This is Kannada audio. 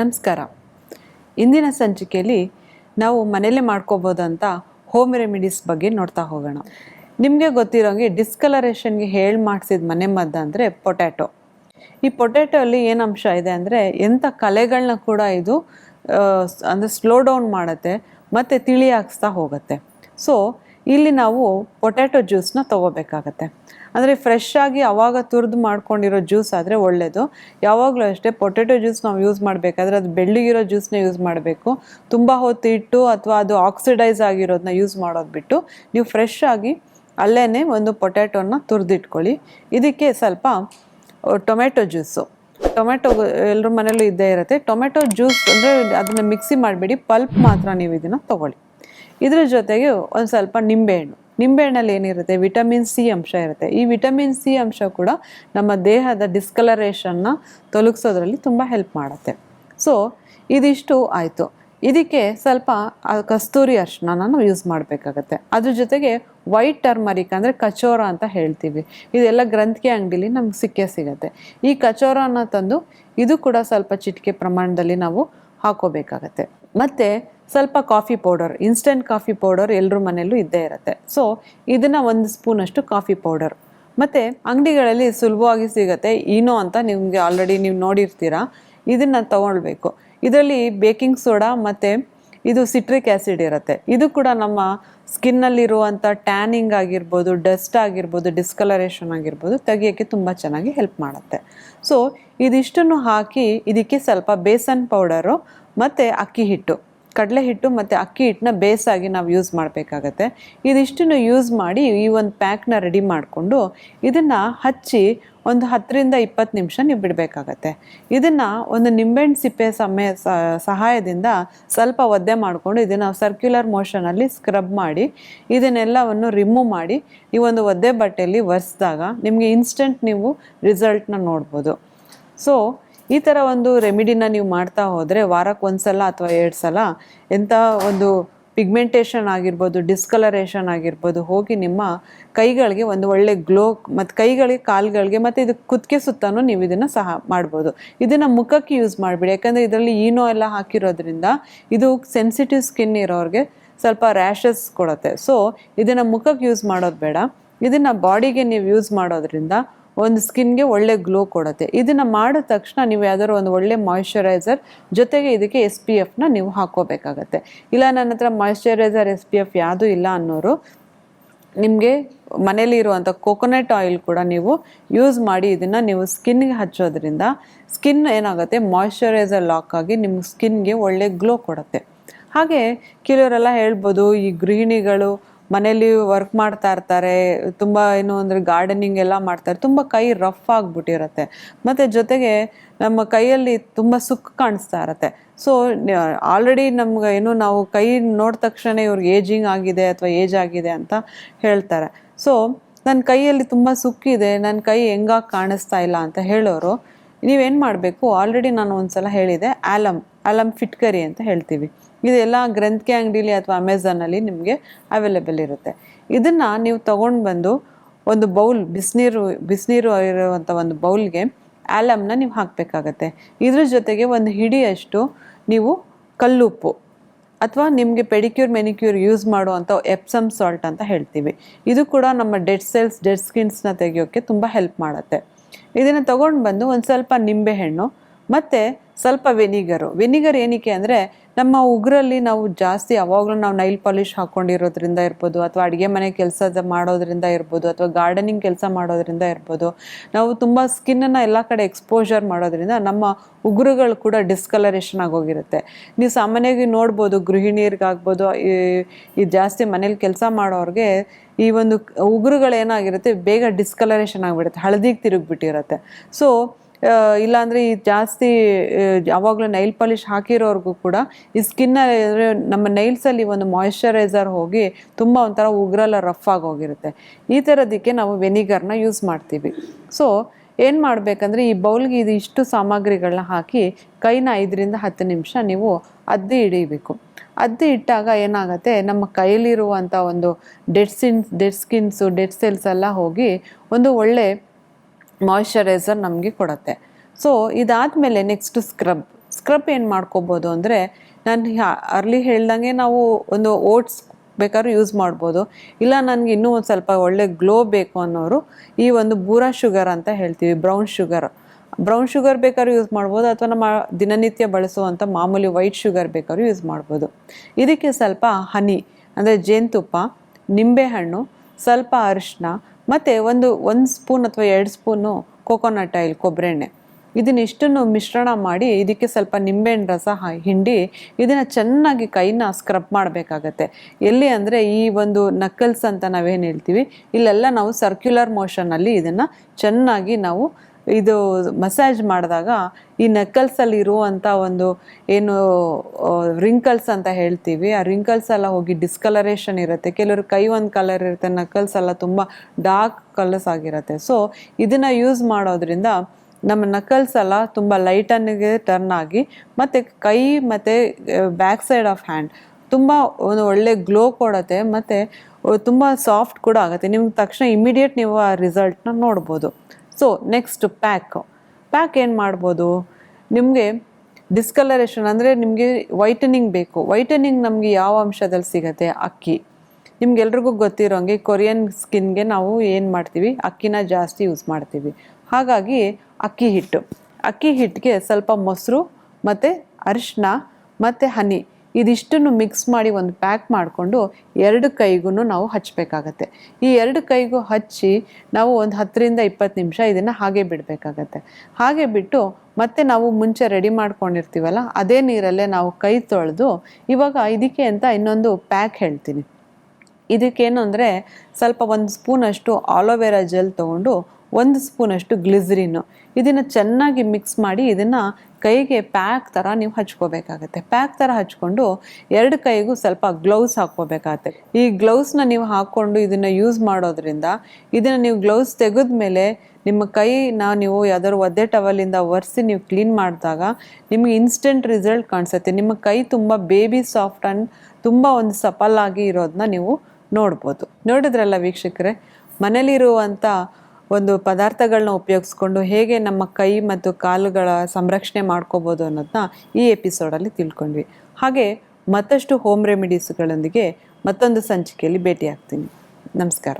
ನಮಸ್ಕಾರ. ಇಂದಿನ ಸಂಚಿಕೆಯಲ್ಲಿ ನಾವು ಮನೆಯಲ್ಲೇ ಮಾಡ್ಕೋಬೋದಂತ ಹೋಮ್ ರೆಮಿಡೀಸ್ ಬಗ್ಗೆ ನೋಡ್ತಾ ಹೋಗೋಣ. ನಿಮಗೆ ಗೊತ್ತಿರೋಂಗೆ ಡಿಸ್ಕಲರೇಷನ್ಗೆ ಹೇಳಿ ಮಾಡಿಸಿದ ಮನೆ ಮದ್ದು ಅಂದರೆ ಪೊಟ್ಯಾಟೊ ಈ ಪೊಟ್ಯಾಟೊ ಅಲ್ಲಿ ಏನು ಅಂಶ ಇದೆ ಅಂದರೆ ಎಂಥ ಕಲೆಗಳನ್ನ ಕೂಡ ಇದು ಅಂದರೆ ಸ್ಲೋ ಡೌನ್ ಮಾಡುತ್ತೆ, ಮತ್ತು ತಿಳಿ ಹಾಕ್ಸ್ತಾ ಹೋಗುತ್ತೆ. ಸೊ ಇಲ್ಲಿ ನಾವು ಪೊಟ್ಯಾಟೊ ಜ್ಯೂಸ್ನ ತೊಗೋಬೇಕಾಗತ್ತೆ. ಅಂದರೆ ಫ್ರೆಶ್ ಆಗಿ ಅವಾಗ ತುರಿದು ಮಾಡ್ಕೊಂಡಿರೋ ಜ್ಯೂಸ್ ಆದರೆ ಒಳ್ಳೆಯದು ಯಾವಾಗಲೂ ಅಷ್ಟೇ ಪೊಟೆಟೊ ಜ್ಯೂಸ್ ನಾವು ಯೂಸ್ ಮಾಡಬೇಕಾದ್ರೆ ಅದು ಬೆಳ್ಳಿಗಿರೋ ಜ್ಯೂಸ್ನ ಯೂಸ್ ಮಾಡಬೇಕು. ತುಂಬ ಹೊತ್ತು ಇಟ್ಟು ಅಥವಾ ಅದು ಆಕ್ಸಿಡೈಸ್ ಆಗಿರೋದನ್ನ ಯೂಸ್ ಮಾಡೋದು ಬಿಟ್ಟು ನೀವು ಫ್ರೆಶ್ ಆಗಿ ಅಲ್ಲೇ ಒಂದು ಪೊಟ್ಯಾಟೊನ ತುರಿದಿಟ್ಕೊಳ್ಳಿ. ಇದಕ್ಕೆ ಸ್ವಲ್ಪ ಟೊಮೆಟೊ ಜ್ಯೂಸು ಟೊಮೆಟೊ ಎಲ್ಲರ ಮನೇಲೂ ಇದ್ದೇ ಇರುತ್ತೆ. ಟೊಮೆಟೊ ಜ್ಯೂಸ್ ಅಂದರೆ ಅದನ್ನು ಮಿಕ್ಸಿ ಮಾಡಬೇಡಿ. ಪಲ್ಪ್ ಮಾತ್ರ ನೀವು ಇದನ್ನು ತೊಗೊಳ್ಳಿ. ಇದ್ರ ಜೊತೆಗೆ ಒಂದು ಸ್ವಲ್ಪ ನಿಂಬೆಹಣ್ಣು ನಿಂಬೆಹಣ್ಣಲ್ಲಿ ಏನಿರುತ್ತೆ? ವಿಟಮಿನ್ ಸಿ ಅಂಶ ಇರುತ್ತೆ. ಈ ವಿಟಮಿನ್ ಸಿ ಅಂಶ ಕೂಡ ನಮ್ಮ ದೇಹದ ಡಿಸ್ಕಲರೇಷನ್ನ ತೊಲಗಿಸೋದ್ರಲ್ಲಿ ತುಂಬ ಹೆಲ್ಪ್ ಮಾಡುತ್ತೆ. ಸೊ ಇದಿಷ್ಟು ಆಯಿತು. ಇದಕ್ಕೆ ಸ್ವಲ್ಪ ಕಸ್ತೂರಿ ಅರಿಶಿನ ನಾವು ಯೂಸ್ ಮಾಡಬೇಕಾಗತ್ತೆ. ಅದ್ರ ಜೊತೆಗೆ ವೈಟ್ ಟರ್ಮರಿಕ್ ಅಂದರೆ ಕಚೋರ ಅಂತ ಹೇಳ್ತೀವಿ. ಇದೆಲ್ಲ ಗ್ರಂಥಿಗೆ ಅಂಗಡಿಲಿ ನಮ್ಗೆ ಸಿಕ್ಕೇ ಸಿಗುತ್ತೆ. ಈ ಕಚೋರನ ತಂದು ಇದು ಕೂಡ ಸ್ವಲ್ಪ ಚಿಟಿಕೆ ಪ್ರಮಾಣದಲ್ಲಿ ನಾವು ಹಾಕೋಬೇಕಾಗತ್ತೆ. ಮತ್ತು ಸ್ವಲ್ಪ coffee powder instant coffee powder ಎಲ್ಲರ ಮನೆಯಲ್ಲೂ ಇದ್ದೇ ಇರುತ್ತೆ. ಸೊ ಇದನ್ನು ಒಂದು ಸ್ಪೂನಷ್ಟು ಕಾಫಿ ಪೌಡರ್. ಮತ್ತು ಅಂಗಡಿಗಳಲ್ಲಿ ಸುಲಭವಾಗಿ ಸಿಗುತ್ತೆ ಈನೋ ಅಂತ ನಿಮಗೆ ಆಲ್ರೆಡಿ ನೀವು ನೋಡಿರ್ತೀರಾ, ಇದನ್ನು ತಗೊಳ್ಬೇಕು. ಇದರಲ್ಲಿ ಬೇಕಿಂಗ್ ಸೋಡಾ ಮತ್ತು ಇದು ಸಿಟ್ರಿಕ್ ಆ್ಯಸಿಡ್ ಇರುತ್ತೆ. ಇದು ಕೂಡ ನಮ್ಮ ಸ್ಕಿನ್ನಲ್ಲಿರುವಂಥ ಟ್ಯಾನಿಂಗ್ ಆಗಿರ್ಬೋದು ಡಸ್ಟ್ ಆಗಿರ್ಬೋದು ಡಿಸ್ಕಲರೇಷನ್ ಆಗಿರ್ಬೋದು ತೆಗಿಯೋಕ್ಕೆ ತುಂಬ ಚೆನ್ನಾಗಿ ಹೆಲ್ಪ್ ಮಾಡುತ್ತೆ. ಸೊ ಇದಿಷ್ಟನ್ನು ಹಾಕಿ ಇದಕ್ಕೆ ಸ್ವಲ್ಪ ಬೇಸನ್ ಪೌಡರು ಮತ್ತು ಅಕ್ಕಿ ಹಿಟ್ಟು. ಕಡಲೆ ಹಿಟ್ಟು ಮತ್ತು ಅಕ್ಕಿ ಹಿಟ್ಟನ್ನ ಬೇಸಾಗಿ ನಾವು ಯೂಸ್ ಮಾಡಬೇಕಾಗತ್ತೆ. ಇದಿಷ್ಟನ್ನು ಯೂಸ್ ಮಾಡಿ ಈ ಒಂದು ಪ್ಯಾಕ್ನ ರೆಡಿ ಮಾಡಿಕೊಂಡು ಇದನ್ನು ಹಚ್ಚಿ ಒಂದು ಹತ್ತರಿಂದ ಇಪ್ಪತ್ತು ನಿಮಿಷ ನೀವು ಬಿಡಬೇಕಾಗತ್ತೆ. ಇದನ್ನು ಒಂದು ನಿಂಬೆಹಣ್ಣು ಸಿಪ್ಪೆ ಸಮಯ ಸಹಾಯದಿಂದ ಸ್ವಲ್ಪ ಒದ್ದೆ ಮಾಡಿಕೊಂಡು ಇದನ್ನು ಸರ್ಕ್ಯುಲರ್ ಮೋಷನಲ್ಲಿ ಸ್ಕ್ರಬ್ ಮಾಡಿ ಇದನ್ನೆಲ್ಲವನ್ನು ರಿಮೂವ್ ಮಾಡಿ ಈ ಒಂದು ಒದ್ದೆ ಬಟ್ಟೆಯಲ್ಲಿ ಒರೆಸಿದಾಗ ನಿಮಗೆ ಇನ್ಸ್ಟೆಂಟ್ ನೀವು ರಿಸಲ್ಟ್ನ ನೋಡ್ಬೋದು. ಸೊ ಈ ಥರ ಒಂದು ರೆಮಿಡಿನ ನೀವು ಮಾಡ್ತಾ ಹೋದರೆ ವಾರಕ್ಕೆ ಒಂದು ಸಲ ಅಥವಾ ಎರಡು ಸಲ ಎಂಥ ಒಂದು ಪಿಗ್ಮೆಂಟೇಷನ್ ಆಗಿರ್ಬೋದು ಡಿಸ್ಕಲರೇಷನ್ ಆಗಿರ್ಬೋದು ಹೋಗಿ ನಿಮ್ಮ ಕೈಗಳಿಗೆ ಒಂದು ಒಳ್ಳೆ ಗ್ಲೋ ಮತ್ತು ಕೈಗಳಿಗೆ ಕಾಲುಗಳಿಗೆ ಮತ್ತು ಇದು ಕುತ್ತಿಗೆ ಸುತ್ತನೂ ನೀವು ಇದನ್ನು ಸಹ ಮಾಡ್ಬೋದು. ಇದನ್ನು ಮುಖಕ್ಕೆ ಯೂಸ್ ಮಾಡಿಬಿಡಿ. ಯಾಕಂದರೆ ಇದರಲ್ಲಿ ಈನೋ ಎಲ್ಲ ಹಾಕಿರೋದ್ರಿಂದ ಇದು ಸೆನ್ಸಿಟಿವ್ ಸ್ಕಿನ್ ಇರೋರಿಗೆ ಸ್ವಲ್ಪ ರ್ಯಾಷಸ್ ಕೊಡುತ್ತೆ. ಸೊ ಇದನ್ನು ಮುಖಕ್ಕೆ ಯೂಸ್ ಮಾಡೋದು ಬೇಡ. ಇದನ್ನು ಬಾಡಿಗೆ ನೀವು ಯೂಸ್ ಮಾಡೋದ್ರಿಂದ ಒಂದು ಸ್ಕಿನ್ಗೆ ಒಳ್ಳೆ ಗ್ಲೋ ಕೊಡುತ್ತೆ. ಇದನ್ನು ಮಾಡಿದ ತಕ್ಷಣ ನೀವು ಯಾವ್ದಾದ್ರು ಒಂದು ಒಳ್ಳೆ ಮಾಯಿಶ್ಚರೈಸರ್ ಜೊತೆಗೆ ಇದಕ್ಕೆ ಎಸ್ ಪಿ ಎಫ್ನ ನೀವು ಹಾಕೋಬೇಕಾಗತ್ತೆ. ಇಲ್ಲ ನನ್ನ ಹತ್ರ ಮಾಯಿಶ್ಚರೈಸರ್ ಎಸ್ ಪಿ ಎಫ್ ಯಾವುದೂ ಇಲ್ಲ ಅನ್ನೋರು, ನಿಮಗೆ ಮನೇಲಿ ಇರುವಂಥ ಕೋಕೋನಟ್ ಆಯಿಲ್ ಕೂಡ ನೀವು ಯೂಸ್ ಮಾಡಿ ಇದನ್ನು ನೀವು ಸ್ಕಿನ್ಗೆ ಹಚ್ಚೋದ್ರಿಂದ ಸ್ಕಿನ್ ಏನಾಗುತ್ತೆ ಮಾಯಿಶ್ಚರೈಸರ್ ಲಾಕ್ ಆಗಿ ನಿಮ್ಮ ಸ್ಕಿನ್ಗೆ ಒಳ್ಳೆ ಗ್ಲೋ ಕೊಡುತ್ತೆ. ಹಾಗೆ ಕೆಲವರೆಲ್ಲ ಹೇಳ್ಬೋದು, ಈ ಗೃಹಿಣಿಗಳು ಮನೇಲಿ ವರ್ಕ್ ಮಾಡ್ತಾ ಇರ್ತಾರೆ, ತುಂಬ ಏನು ಅಂದರೆ ಗಾರ್ಡನಿಂಗ್ ಎಲ್ಲ ಮಾಡ್ತಾರೆ, ತುಂಬ ಕೈ ರಫ್ ಆಗಿಬಿಟ್ಟಿರುತ್ತೆ. ಮತ್ತು ಜೊತೆಗೆ ನಮ್ಮ ಕೈಯಲ್ಲಿ ತುಂಬ ಸುಕ್ಕು ಕಾಣಿಸ್ತಾ ಇರತ್ತೆ. ಸೊ ಆಲ್ರೆಡಿ ನಮ್ಗೆ ಏನು ನಾವು ಕೈ ನೋಡಿದ ತಕ್ಷಣ ಇವ್ರಿಗೆ ಏಜಿಂಗ್ ಆಗಿದೆ ಅಥವಾ ಏಜ್ ಆಗಿದೆ ಅಂತ ಹೇಳ್ತಾರೆ. ಸೊ ನನ್ನ ಕೈಯಲ್ಲಿ ತುಂಬ ಸುಕ್ಕಿದೆ ನನ್ನ ಕೈ ಹೆಂಗಾಗಿ ಕಾಣಿಸ್ತಾ ಇಲ್ಲ ಅಂತ ಹೇಳೋರು, ನೀವೇನು ಮಾಡಬೇಕು? ಆಲ್ರೆಡಿ ನಾನು ಒಂದು ಸಲ ಹೇಳಿದೆ ಆಲಮ್ ಆಲಮ್ ಫಿಟ್ಕರಿ ಅಂತ ಹೇಳ್ತೀವಿ. ಇದೆಲ್ಲ ಗ್ರಂಥಿಕೆ ಅಂಗಡಿಲಿ ಅಥವಾ ಅಮೆಝಾನಲ್ಲಿ ನಿಮಗೆ ಅವೈಲೇಬಲ್ ಇರುತ್ತೆ. ಇದನ್ನು ನೀವು ತೊಗೊಂಡು ಬಂದು ಒಂದು ಬೌಲ್, ಬಿಸಿನೀರು ಬಿಸಿನೀರು ಇರುವಂಥ ಒಂದು ಬೌಲ್ಗೆ ಆಲಮ್ನ ನೀವು ಹಾಕಬೇಕಾಗತ್ತೆ. ಇದ್ರ ಜೊತೆಗೆ ಒಂದು ಹಿಡಿಯಷ್ಟು ನೀವು ಕಲ್ಲುಪ್ಪು ಅಥವಾ ನಿಮಗೆ ಪೆಡಿಕ್ಯೂರ್ ಮೆನಿಕ್ಯೂರ್ ಯೂಸ್ ಮಾಡುವಂಥ ಎಪ್ಸಮ್ ಸಾಲ್ಟ್ ಅಂತ ಹೇಳ್ತೀವಿ. ಇದು ಕೂಡ ನಮ್ಮ ಡೆಡ್ ಸೆಲ್ಸ್ ಡೆಡ್ ಸ್ಕಿನ್ಸ್ನ ತೆಗೆಯೋಕ್ಕೆ ತುಂಬ ಹೆಲ್ಪ್ ಮಾಡುತ್ತೆ. ಇದನ್ನು ತೊಗೊಂಡು ಬಂದು ಒಂದು ಸ್ವಲ್ಪ ನಿಂಬೆಹಣ್ಣು ಮತ್ತು ಸ್ವಲ್ಪ ವೆನಿಗರು ವೆನಿಗರ್ ಏನಕ್ಕೆ ಅಂದರೆ ನಮ್ಮ ಉಗುರಲ್ಲಿ ನಾವು ಜಾಸ್ತಿ ಯಾವಾಗಲೂ ನಾವು ನೈಲ್ ಪಾಲಿಶ್ ಹಾಕ್ಕೊಂಡಿರೋದ್ರಿಂದ ಇರ್ಬೋದು, ಅಥವಾ ಅಡುಗೆ ಮನೆ ಕೆಲಸ ಮಾಡೋದ್ರಿಂದ ಇರ್ಬೋದು, ಅಥವಾ ಗಾರ್ಡನಿಂಗ್ ಕೆಲಸ ಮಾಡೋದ್ರಿಂದ ಇರ್ಬೋದು, ನಾವು ತುಂಬ ಸ್ಕಿನ್ನನ್ನು ಎಲ್ಲ ಕಡೆ ಎಕ್ಸ್ಪೋಜರ್ ಮಾಡೋದ್ರಿಂದ ನಮ್ಮ ಉಗುರುಗಳು ಕೂಡ ಡಿಸ್ಕಲರೇಷನ್ ಆಗೋಗಿರುತ್ತೆ. ನೀವು ಸಾಮಾನ್ಯವಾಗಿ ನೋಡ್ಬೋದು, ಗೃಹಿಣಿಯರಿಗಾಗ್ಬೋದು, ಈ ಈ ಜಾಸ್ತಿ ಮನೇಲಿ ಕೆಲಸ ಮಾಡೋರಿಗೆ ಈ ಒಂದು ಉಗುರುಗಳೇನಾಗಿರುತ್ತೆ, ಬೇಗ ಡಿಸ್ಕಲರೇಷನ್ ಆಗಿಬಿಡುತ್ತೆ, ಹಳದಿಗೆ ತಿರುಗಿಬಿಟ್ಟಿರುತ್ತೆ. ಸೊ ಇಲ್ಲಾಂದರೆ ಈ ಜಾಸ್ತಿ ಯಾವಾಗಲೂ ನೈಲ್ ಪಾಲಿಷ್ ಹಾಕಿರೋರ್ಗೂ ಕೂಡ ಈ ಸ್ಕಿನ್ನ ನಮ್ಮ ನೈಲ್ಸಲ್ಲಿ ಒಂದು ಮಾಯಿಶ್ಚರೈಸರ್ ಹೋಗಿ ತುಂಬ ಒಂಥರ ಉಗ್ರಲ್ಲ ರಫ್ ಆಗೋಗಿರುತ್ತೆ ಈ ಥರದಕ್ಕೆ ನಾವು ವೆನಿಗರ್ನ ಯೂಸ್ ಮಾಡ್ತೀವಿ. ಸೊ ಏನು ಮಾಡಬೇಕಂದ್ರೆ ಈ ಬೌಲ್ಗೆ ಇದು ಇಷ್ಟು ಸಾಮಗ್ರಿಗಳನ್ನ ಹಾಕಿ ಕೈನ ಐದರಿಂದ ಹತ್ತು ನಿಮಿಷ ನೀವು ಅದ್ದಿ ಹಿಡಿಬೇಕು. ಅದ್ದಿ ಇಟ್ಟಾಗ ಏನಾಗುತ್ತೆ, ನಮ್ಮ ಕೈಯಲ್ಲಿರುವಂಥ ಒಂದು dead sins dead skins dead cells ಎಲ್ಲ ಹೋಗಿ ಒಂದು ಒಳ್ಳೆ ಮಾಯಿಶ್ಚರೈಸರ್ ನಮಗೆ ಕೊಡುತ್ತೆ. ಸೊ ಇದಾದಮೇಲೆ ನೆಕ್ಸ್ಟ್ ಸ್ಕ್ರಬ್ ಸ್ಕ್ರಬ್ ಏನು ಮಾಡ್ಕೋಬೋದು ಅಂದರೆ, ನಾನು ಅರ್ಲಿ ಹೇಳ್ದಂಗೆ ನಾವು ಒಂದು ಓಟ್ಸ್ ಬೇಕಾದ್ರೂ ಯೂಸ್ ಮಾಡ್ಬೋದು. ಇಲ್ಲ ನನಗೆ ಇನ್ನೂ ಒಂದು ಸ್ವಲ್ಪ ಒಳ್ಳೆ ಗ್ಲೋ ಬೇಕು ಅನ್ನೋರು, ಈ ಒಂದು ಬೂರಾ ಶುಗರ್ ಅಂತ ಹೇಳ್ತೀವಿ ಬ್ರೌನ್ ಶುಗರ್ ಬ್ರೌನ್ ಶುಗರ್ ಬೇಕಾದ್ರೂ ಯೂಸ್ ಮಾಡ್ಬೋದು, ಅಥವಾ ನಮ್ಮ ದಿನನಿತ್ಯ ಬಳಸುವಂಥ ಮಾಮೂಲಿ ವೈಟ್ ಶುಗರ್ ಬೇಕಾದ್ರೂ ಯೂಸ್ ಮಾಡ್ಬೋದು. ಇದಕ್ಕೆ ಸ್ವಲ್ಪ ಹನಿ, ಅಂದರೆ ಜೇನುತುಪ್ಪ, ನಿಂಬೆಹಣ್ಣು, ಸ್ವಲ್ಪ ಅರಿಶಿನ ಮತ್ತು ಒಂದು ಒಂದು ಸ್ಪೂನ್ ಅಥವಾ ಎರಡು ಸ್ಪೂನು ಕೋಕೋನಟ್ ಆಯಿಲ್ ಕೊಬ್ಬರೆಣ್ಣೆ ಇದನ್ನಿಷ್ಟನ್ನು ಮಿಶ್ರಣ ಮಾಡಿ ಇದಕ್ಕೆ ಸ್ವಲ್ಪ ನಿಂಬೆಹಣ್ಣು ರಸ ಹಿಂಡಿ ಇದನ್ನು ಚೆನ್ನಾಗಿ ಕೈನ ಸ್ಕ್ರಬ್ ಮಾಡಬೇಕಾಗತ್ತೆ. ಎಲ್ಲಿ ಅಂದರೆ ಈ ಒಂದು ನಕ್ಕಲ್ಸ್ ಅಂತ ನಾವೇನು ಹೇಳ್ತೀವಿ, ಇಲ್ಲೆಲ್ಲ ನಾವು ಸರ್ಕ್ಯುಲರ್ ಮೋಷನಲ್ಲಿ ಇದನ್ನು ಚೆನ್ನಾಗಿ ನಾವು ಇದು ಮಸಾಜ್ ಮಾಡಿದಾಗ ಈ ನೆಕ್ಕಲ್ಸಲ್ಲಿ ಇರುವಂಥ ಒಂದು ಏನು ರಿಂಕಲ್ಸ್ ಅಂತ ಹೇಳ್ತೀವಿ, ಆ ರಿಂಕಲ್ಸ್ ಎಲ್ಲ ಹೋಗಿ ಡಿಸ್ಕಲರೇಷನ್ ಇರುತ್ತೆ. ಕೆಲವರು ಕೈ ಒಂದು ಕಲರ್ ಇರುತ್ತೆ, ನಕಲ್ಸ್ ಎಲ್ಲ ತುಂಬ ಡಾರ್ಕ್ ಕಲರ್ಸ್ ಆಗಿರುತ್ತೆ. ಸೊ ಇದನ್ನು ಯೂಸ್ ಮಾಡೋದ್ರಿಂದ ನಮ್ಮ ನಕಲ್ಸ್ ಎಲ್ಲ ತುಂಬ ಲೈಟನ್ನಿಗೆ ಟರ್ನ್ ಆಗಿ ಮತ್ತು ಕೈ ಮತ್ತು ಬ್ಯಾಕ್ ಸೈಡ್ ಆಫ್ ಹ್ಯಾಂಡ್ ತುಂಬ ಒಂದು ಒಳ್ಳೆ ಗ್ಲೋ ಕೊಡುತ್ತೆ ಮತ್ತು ತುಂಬ ಸಾಫ್ಟ್ ಕೂಡ ಆಗುತ್ತೆ. ನಿಮ್ಗೆ ತಕ್ಷಣ ಇಮಿಡಿಯೇಟ್ ನೀವು ಆ ರಿಸಲ್ಟ್ನ ನೋಡ್ಬೋದು. ಸೊ ನೆಕ್ಸ್ಟ್ ಪ್ಯಾಕ್ ಪ್ಯಾಕ್ ಏನು ಮಾಡ್ಬೋದು? ನಿಮಗೆ ಡಿಸ್ಕಲರೇಷನ್ ಅಂದರೆ ನಿಮಗೆ ವೈಟನಿಂಗ್ ಬೇಕು. ವೈಟನಿಂಗ್ ನಮಗೆ ಯಾವ ಅಂಶದಲ್ಲಿ ಸಿಗುತ್ತೆ? ಅಕ್ಕಿ. ನಿಮ್ಗೆಲ್ರಿಗೂ ಗೊತ್ತಿರೋಂಗೆ ಕೊರಿಯನ್ ಸ್ಕಿನ್ಗೆ ನಾವು ಏನು ಮಾಡ್ತೀವಿ? ಅಕ್ಕಿನ ಜಾಸ್ತಿ ಯೂಸ್ ಮಾಡ್ತೀವಿ. ಹಾಗಾಗಿ ಅಕ್ಕಿ ಹಿಟ್ಟು. ಅಕ್ಕಿ ಹಿಟ್ಟಿಗೆ ಸ್ವಲ್ಪ ಮೊಸರು ಮತ್ತು ಅರಿಶಿನ ಮತ್ತು ಹನಿ. ಇದಿಷ್ಟನ್ನು ಮಿಕ್ಸ್ ಮಾಡಿ ಒಂದು ಪ್ಯಾಕ್ ಮಾಡಿಕೊಂಡು ಎರಡು ಕೈಗೂ ನಾವು ಹಚ್ಚಬೇಕಾಗತ್ತೆ ಈ ಎರಡು ಕೈಗೂ ಹಚ್ಚಿ ನಾವು ಒಂದು ಹತ್ತರಿಂದ ಇಪ್ಪತ್ತು ನಿಮಿಷ ಇದನ್ನು ಹಾಗೆ ಬಿಡಬೇಕಾಗತ್ತೆ. ಹಾಗೆ ಬಿಟ್ಟು ಮತ್ತೆ ನಾವು ಮುಂಚೆ ರೆಡಿ ಮಾಡ್ಕೊಂಡಿರ್ತೀವಲ್ಲ, ಅದೇ ನೀರಲ್ಲೇ ನಾವು ಕೈ ತೊಳೆದು ಇವಾಗ ಇದಕ್ಕೆ ಅಂತ ಇನ್ನೊಂದು ಪ್ಯಾಕ್ ಹೇಳ್ತೀನಿ. ಇದಕ್ಕೇನು ಅಂದರೆ ಸ್ವಲ್ಪ ಒಂದು ಸ್ಪೂನಷ್ಟು ಆಲೋವೆರಾ ಜೆಲ್ ತೊಗೊಂಡು ಒಂದು ಸ್ಪೂನಷ್ಟು ಗ್ಲಿಸರಿನು ಇದನ್ನು ಚೆನ್ನಾಗಿ ಮಿಕ್ಸ್ ಮಾಡಿ ಇದನ್ನು ಕೈಗೆ ಪ್ಯಾಕ್ ಥರ ನೀವು ಹಚ್ಕೋಬೇಕಾಗತ್ತೆ. ಪ್ಯಾಕ್ ಥರ ಹಚ್ಕೊಂಡು ಎರಡು ಕೈಗೂ ಸ್ವಲ್ಪ ಗ್ಲೌಸ್ ಹಾಕ್ಕೋಬೇಕಾಗತ್ತೆ. ಈ ಗ್ಲೌಸ್ನ ನೀವು ಹಾಕ್ಕೊಂಡು ಇದನ್ನು ಯೂಸ್ ಮಾಡೋದ್ರಿಂದ ಇದನ್ನು ನೀವು ಗ್ಲೌಸ್ ತೆಗೆದ ಮೇಲೆ ನಿಮ್ಮ ಕೈನ ನೀವು ಯಾವ್ದಾದ್ರು ಒದ್ದೆ ಟವಲಿಂದ ಒರೆಸಿ ನೀವು ಕ್ಲೀನ್ ಮಾಡಿದಾಗ ನಿಮಗೆ ಇನ್ಸ್ಟೆಂಟ್ ರಿಸಲ್ಟ್ ಕಾಣಿಸುತ್ತೆ. ನಿಮ್ಮ ಕೈ ತುಂಬ ಬೇಬಿ ಸಾಫ್ಟ್ ಆ್ಯಂಡ್ ತುಂಬ ಒಂದು ಸಫಲಾಗಿ ಇರೋದನ್ನ ನೀವು ನೋಡ್ಬೋದು. ನೋಡಿದ್ರಲ್ಲ ವೀಕ್ಷಕರೇ ಮನೇಲಿರುವಂಥ ಒಂದು ಪದಾರ್ಥಗಳನ್ನ ಉಪಯೋಗಿಸ್ಕೊಂಡು ಹೇಗೆ ನಮ್ಮ ಕೈ ಮತ್ತು ಕಾಲುಗಳ ಸಂರಕ್ಷಣೆ ಮಾಡ್ಕೋಬೋದು ಅನ್ನೋದನ್ನ ಈ ಎಪಿಸೋಡಲ್ಲಿ ತಿಳ್ಕೊಂಡ್ವಿ. ಹಾಗೆ ಮತ್ತಷ್ಟು ಹೋಮ್ ರೆಮಿಡೀಸ್ಗಳೊಂದಿಗೆ ಮತ್ತೊಂದು ಸಂಚಿಕೆಯಲ್ಲಿ ಭೇಟಿಯಾಗ್ತೀನಿ. ನಮಸ್ಕಾರ.